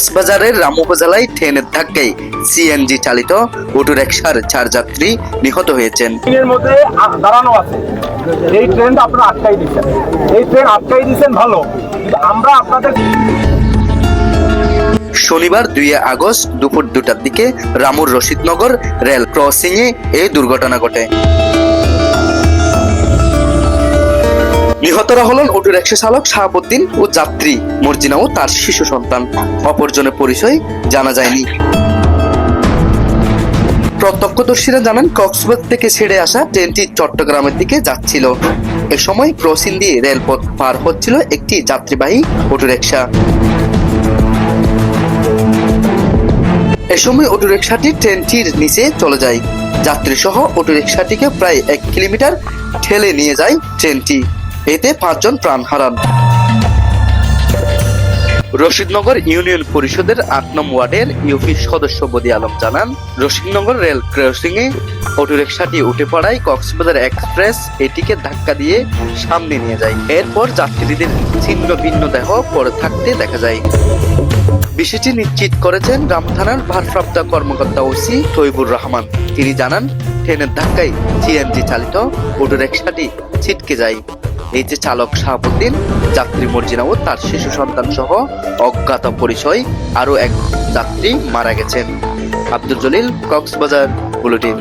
কক্সবাজারের রামু উপজেলায় ট্রেনের ধাক্কায় সিএনজি চালিত অটোরিকশার চার যাত্রী নিহত হয়েছেন। ট্রেনের মধ্যে দাঁড়ানো আছে। এই ট্রেনটা আপনারা আটকাই দিচ্ছেন এই ট্রেন আটকাই দিচ্ছেন ভালো কিন্তু আমরা আপনাদের শনিবার দুই আগস্ট দুপুর দুটার দিকে রামুর রশিদনগর রেল ক্রসিং এ এই দুর্ঘটনা ঘটে। নিহতরা হলেন অটোরিকশা চালক শাহাবুদ্দিন ও যাত্রী মর্জিনা ও তার শিশু সন্তান। অপরজনের পরিচয় জানা যায়নি। প্রত্যক্ষদর্শীরা জানান, কক্সবাজার থেকে ছেড়ে আসা ট্রেনটি চট্টগ্রামের দিকে যাচ্ছিল। এ সময় ক্রসিং দিয়ে রেলপথ পার হচ্ছিল একটি যাত্রীবাহী অটোরিকশা। এ সময় অটোরিকশাটি ট্রেনটির নিচে চলে যায়। যাত্রী সহ অটোরিকশাটিকে প্রায় এক কিলোমিটার ঠেলে নিয়ে যায় ট্রেনটি। এতে পাঁচজন প্রাণ হারান। রশিদনগর ইউনিয়ন পরিষদের আট নং ওয়ার্ডের ইউপি সদস্য বদি আলম জানান, রশিদনগর রেল ক্রসিং এ অটোরিকশাটি উঠে পড়ায় কক্সবাজার এক্সপ্রেস এটিকে ধাক্কা দিয়ে সামনে নিয়ে যায়। এরপর যাত্রীদের ছিন্ন ভিন্ন দেহ পড়ে থাকতে দেখা যায়। বিষয়টি নিশ্চিত করেছেন রাম থানার ভারপ্রাপ্ত কর্মকর্তা ওসি তৈবুর রহমান। তিনি জানান, ট্রেনের ধাক্কায় সিএনজি চালিত অটোরিকশাটি ছিটকে যায়। এই যে চালক শাহাবুদ্দিন, যাত্রী মর্জিনা ও তার শিশু সন্তান সহ অজ্ঞাত পরিচয় আরও এক যাত্রী মারা গেছেন। আব্দুল জলিল, কক্সবাজার, বুলেটিন।